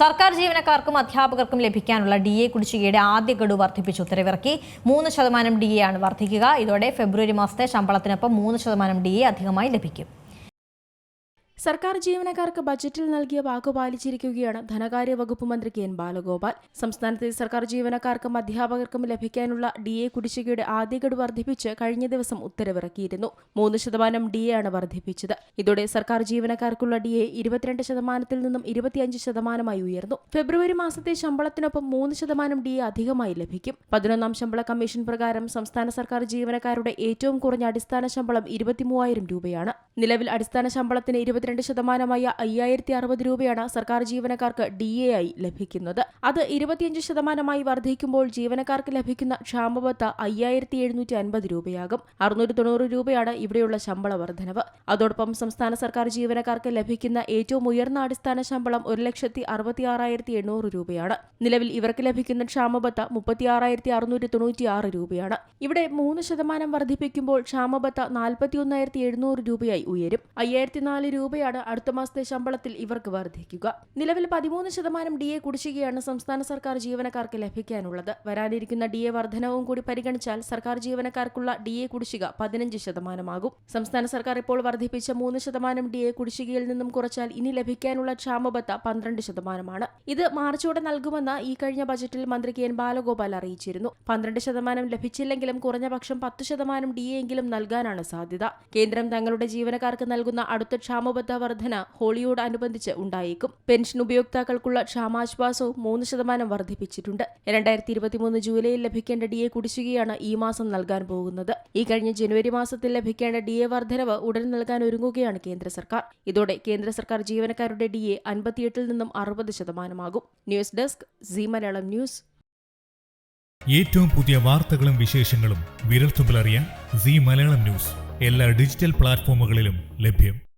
സർക്കാർ ജീവനക്കാർക്കും അധ്യാപകർക്കും ലഭിക്കാനുള്ള ഡി എ കുടിശ്ശികയുടെ ആദ്യ ഗഡു വർദ്ധിപ്പിച്ച്. ഉത്തരവിറക്കി മൂന്ന് ശതമാനം ഡി എ ആണ് വർദ്ധിക്കുക. ഇതോടെ ഫെബ്രുവരി മാസത്തെ ശമ്പളത്തിനൊപ്പം മൂന്ന് ശതമാനം ഡി എ അധികമായി ലഭിക്കും. സർക്കാർ ജീവനക്കാർക്ക് ബജറ്റിൽ നൽകിയ വാക്ക് പാലിച്ചിരിക്കുകയാണ് ധനകാര്യ വകുപ്പ് മന്ത്രി കെ എൻ ബാലഗോപാൽ. സംസ്ഥാനത്തെ സർക്കാർ ജീവനക്കാർക്കും അധ്യാപകർക്കും ലഭിക്കാനുള്ള ഡി എ കുടിശ്ശികയുടെ ആദ്യ ഗഡു വർദ്ധിപ്പിച്ച് കഴിഞ്ഞ ദിവസം ഉത്തരവിറക്കിയിരുന്നു. മൂന്ന് ശതമാനം ഡി എ ആണ് വർദ്ധിപ്പിച്ചത്. ഇതോടെ സർക്കാർ ജീവനക്കാർക്കുള്ള ഡി എ ഇരുപത്തിരണ്ട് ശതമാനത്തിൽ നിന്നും ഇരുപത്തിയഞ്ച് ശതമാനമായി ഉയർന്നു. ഫെബ്രുവരി മാസത്തെ ശമ്പളത്തിനൊപ്പം മൂന്ന് ശതമാനം ഡി എ അധികമായി ലഭിക്കും. പതിനൊന്നാം ശമ്പള കമ്മീഷൻ പ്രകാരം സംസ്ഥാന സർക്കാർ ജീവനക്കാരുടെ ഏറ്റവും കുറഞ്ഞ അടിസ്ഥാന ശമ്പളം ഇരുപത്തിമൂവായിരം രൂപയാണ്. നിലവിൽ അടിസ്ഥാന ശമ്പളത്തിന് ഇരുപത്തിരണ്ട് ശതമാനമായ അയ്യായിരത്തി അറുപത് രൂപയാണ് സർക്കാർ ജീവനക്കാർക്ക് ഡി എ ആയി ലഭിക്കുന്നത്. അത് ഇരുപത്തിയഞ്ച് ശതമാനമായി വർദ്ധിക്കുമ്പോൾ ജീവനക്കാർക്ക് ലഭിക്കുന്ന ക്ഷാമബത്ത അയ്യായിരത്തി എഴുന്നൂറ്റി അൻപത് രൂപയാകും. അറുന്നൂറ്റി തൊണ്ണൂറ് രൂപയാണ് ഇവിടെയുള്ള ശമ്പള വർധനവ്. അതോടൊപ്പം സംസ്ഥാന സർക്കാർ ജീവനക്കാർക്ക് ലഭിക്കുന്ന ഏറ്റവും ഉയർന്ന അടിസ്ഥാന ശമ്പളം ഒരു ലക്ഷത്തി അറുപത്തി ആറായിരത്തി എണ്ണൂറ് രൂപയാണ്. നിലവിൽ ഇവർക്ക് ലഭിക്കുന്ന ക്ഷാമബത്ത മുപ്പത്തി ആറായിരത്തി അറുന്നൂറ്റി തൊണ്ണൂറ്റി ആറ് രൂപയാണ്. ഇവിടെ മൂന്ന് ശതമാനം വർദ്ധിപ്പിക്കുമ്പോൾ ക്ഷാമബത്ത നാൽപ്പത്തി ഒന്നായിരത്തി എഴുന്നൂറ് രൂപയായി ഉയരും. അയ്യായിരത്തി നാല് രൂപയാണ് അടുത്ത മാസത്തെ ശമ്പളത്തിൽ ഇവർക്ക് വർദ്ധിക്കുക. നിലവിൽ പതിമൂന്ന് ശതമാനം ഡി എ കുടിശ്ശികയാണ് സംസ്ഥാന സർക്കാർ ജീവനക്കാർക്ക് ലഭിക്കാനുള്ളത്. വരാനിരിക്കുന്ന ഡി എ വർധനവും കൂടി പരിഗണിച്ചാൽ സർക്കാർ ജീവനക്കാർക്കുള്ള ഡി എ കുടിശ്ശിക പതിനഞ്ച് ശതമാനമാകും. സംസ്ഥാന സർക്കാർ ഇപ്പോൾ വർദ്ധിപ്പിച്ച മൂന്ന് ശതമാനം ഡി എ കുടിശ്ശികയിൽ നിന്നും കുറച്ചാൽ ഇനി ലഭിക്കാനുള്ള ക്ഷാമബത്ത പന്ത്രണ്ട് ശതമാനമാണ്. ഇത് മാർച്ചോടെ നൽകുമെന്ന് ഈ കഴിഞ്ഞ ബജറ്റിൽ മന്ത്രി കെ എൻ ബാലഗോപാൽ അറിയിച്ചിരുന്നു. പന്ത്രണ്ട് ശതമാനം ലഭിച്ചില്ലെങ്കിലും കുറഞ്ഞ പക്ഷം പത്ത് ശതമാനം ഡി എങ്കിലും നൽകാനാണ് സാധ്യത. കേന്ദ്രം തങ്ങളുടെ ജീവനക്കാർക്ക് നൽകുന്ന അടുത്ത ക്ഷാമബത്ത വർധന ഹോളിയോട് അനുബന്ധിച്ച് ഉണ്ടായേക്കും. പെൻഷൻ ഉപയോക്താക്കൾക്കുള്ള ക്ഷാമാശ്വാസവും മൂന്ന് ശതമാനം വർദ്ധിപ്പിച്ചിട്ടുണ്ട്. രണ്ടായിരത്തി ഇരുപത്തിമൂന്ന് ജൂലൈയിൽ ലഭിക്കേണ്ട ഡി എ കുടിശ്ശികയാണ് ഈ മാസം നൽകാൻ പോകുന്നത്. ഈ കഴിഞ്ഞ ജനുവരി മാസത്തിൽ ലഭിക്കേണ്ട ഡി എ വർധനവ് ഉടൻ നൽകാൻ ഒരുങ്ങുകയാണ് കേന്ദ്ര സർക്കാർ. ഇതോടെ കേന്ദ്ര സർക്കാർ ജീവനക്കാരുടെ ഡി എ അൻപത്തിയെട്ടിൽ നിന്നും അറുപത് ശതമാനമാകും. News desk C Malayalam news. ഏറ്റവും പുതിയ വാർത്തകളും വിശേഷങ്ങളും വിരൽത്തുമ്പിലറിയാൻ സി മലയാളം ന്യൂസ്. എല്ലാ ഡിജിറ്റൽ പ്ലാറ്റ്ഫോമുകളിലും ലഭ്യം.